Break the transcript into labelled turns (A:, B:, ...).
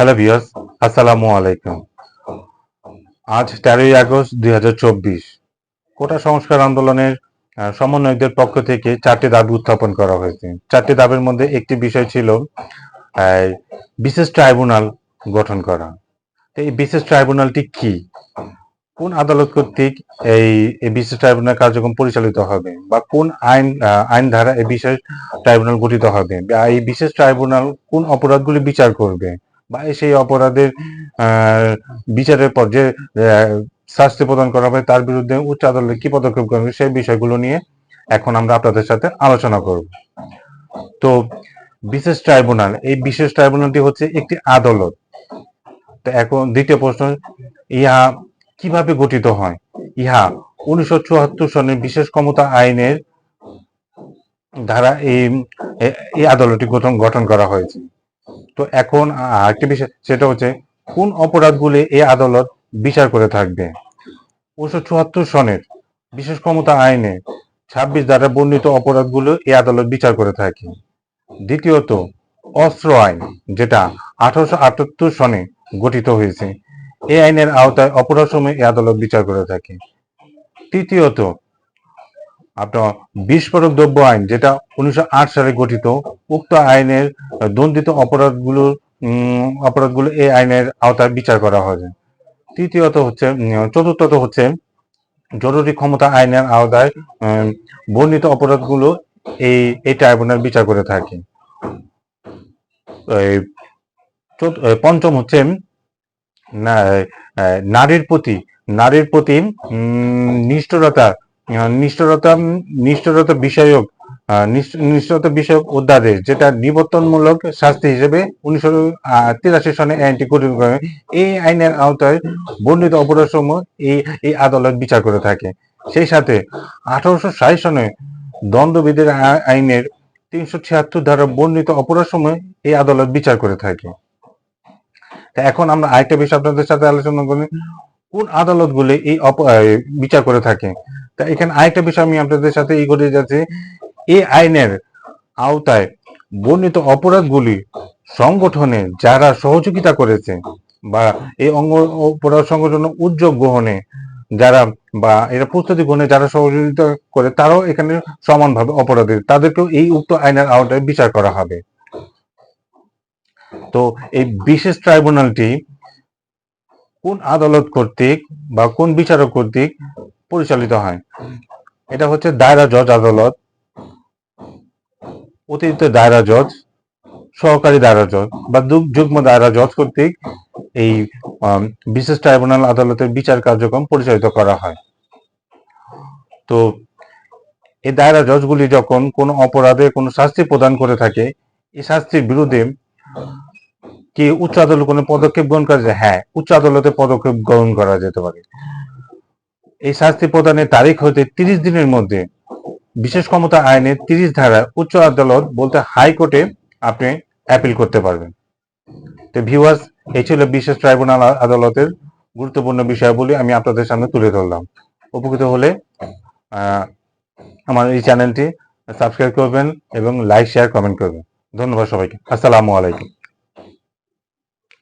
A: Hello viewers আসসালামু আলাইকুম আজ তেরোই আগস্ট দুই হাজার চব্বিশ। কোটা সংস্কার আন্দোলনের সমন্বয়কদের পক্ষ থেকে চারটি দাবি উত্থাপন করা হয়েছে। চারটি দাবির মধ্যে একটি বিষয় ছিল বিশেষ ট্রাইব্যুনাল গঠন করা। এই বিশেষ ট্রাইব্যুনালটি কি? কোন আদালত কর্তৃক এই বিশেষ ট্রাইব্যুনাল কার্যক্রম পরিচালিত হবে? বা কোন আইন আইন ধারা এই বিশেষ ট্রাইব্যুনাল গঠিত হবে? এই বিশেষ ট্রাইব্যুনাল কোন অপরাধগুলি বিচার করবে? বা সেই অপরাধের বিচারের পর যে শাস্তি প্রদান করা হবে তার বিরুদ্ধে উচ্চ আদালত কি পদক্ষেপ করবে সেই বিষয়গুলো নিয়ে এখন আমরা আপনাদের সাথে আলোচনা করব। তো বিশেষ ট্রাইব্যুনাল, এই বিশেষ ট্রাইব্যুনালটি হচ্ছে একটি আদালত। তো এখন দ্বিতীয় প্রশ্ন, ইহা কীভাবে গঠিত হয়? ইহা উনিশশো চুয়াত্তর সনের বিশেষ ক্ষমতা আইনের ধারা এই এই আদালতটি গঠন করা হয়েছে। তো এখন আরেকটি বিষয়, সেটা হচ্ছে কোন অপরাধগুলি এই আদালত বিচার করে থাকবে? উনিশশো চুয়াত্তর সনের বিশেষ ক্ষমতা আইনে ছাব্বিশ দ্বারা বর্ণিত অপরাধগুলো এই আদালত বিচার করে থাকে। দ্বিতীয়ত, অস্ত্র আইন, যেটা আঠারোশো আটাত্তর সনে গঠিত হয়েছে। এই আইনের আওতায় অপরাধ সময় এই আদালত বিচার করে থাকে। তৃতীয়ত আপনার বিস্ফোরক দ্রব্য আইন যেটা উনিশশো আট সালে গঠিত উক্ত আইনের দণ্ডিত অপরাধগুলোর অপরাধগুলো এই আইনের আওতায় বিচার করা হয়। তৃতীয়ত হচ্ছে চতুর্থত হচ্ছে জরুরি ক্ষমতা আইনের আওতায় বর্ণিত অপরাধগুলো এই এই ট্রাইব্যুনাল বিচার করে থাকে। পঞ্চম হচ্ছে নারীর প্রতি নারীর প্রতি উম, নিষ্ঠুরতা নিষ্ঠুরতা বিষয়ক নিষ্ঠুরতা বিষয়ক অধ্যাদেশ যেটা নিবর্তনমূলক শাস্তি হিসেবে উনিশশো তিরাশি সনে আইনটি গঠিত করে। এই আইনের আওতায় বর্ণিত অপরাধ সমূহ এই এই আদালত বিচার করে থাকে। সেই সাথে আঠারোশো ষাট সনে আ- আইনের তিনশো ছিয়াত্তর ধারা বর্ণিত অপরাধ সমূহ এই আদালত বিচার করে থাকে। তা এখন আমরা আরেকটা বিষয় আপনাদের সাথে আলোচনা করি। কোন আদালতগুলি এই বিচার করে থাকে? তা এখানে আরেকটা বিষয় আমি আপনাদের সাথে এই করে যাচ্ছি। এই আইনের আওতায় বর্ণিত অপরাধগুলি সংগঠনে যারা সহযোগিতা করেছে বা এই অঙ্গ অপরাধ সংগঠন উদ্যোগ গ্রহণে যারা বা এরা প্রস্তুতি গ্রহণে যারা সহযোগিতা করে, তারাও এখানে সমানভাবে অপরাধী। তাদেরকেও এই উক্ত আইনের আওতায় বিচার করা হবে। তো এই বিশেষ ট্রাইব্যুনালটি কোন আদালত কর্তৃক বা কোন বিচারক কর্তৃক পরিচালিত হয়। এটা হচ্ছে দায়রা জজ আদালত। অতিরিক্ত দায়রা জজ, সহকারী দায়রা জজ বা যুগ্ম দায়রা জজ কর্তৃক এই বিশেষ ট্রাইব্যুনাল আদালতের বিচার কার্যক্রম পরিচালিত করা হয়। তো এই দায়রা জজগুলি যখন কোনো অপরাধে কোনো শাস্তি প্রদান করে থাকে, এই শাস্তির বিরুদ্ধে কি উচ্চ আদালত কোনো পদক্ষেপ গ্রহণ করা যায়? হ্যাঁ উচ্চ আদালতে পদক্ষেপ গ্রহণ করা যেতে পারে। এই শাস্তি প্রদানের তারিখ হতে তিরিশ দিনের মধ্যে। বিশেষ ক্ষমতা আইনের তিরিশ ধারা উচ্চ আদালত বলতে হাইকোর্টে আপনি অ্যাপিল করতে পারবেন। তো ভিউয়ার্স এই ছিল বিশেষ ট্রাইব্যুনাল আদালতের গুরুত্বপূর্ণ বিষয়গুলি আমি আপনাদের সামনে তুলে ধরলাম। উপকৃত হলে আমার এই চ্যানেলটি সাবস্ক্রাইব করবেন এবং লাইক শেয়ার কমেন্ট করবেন। ধন্যবাদ সবাইকে। আসসালামু আলাইকুম।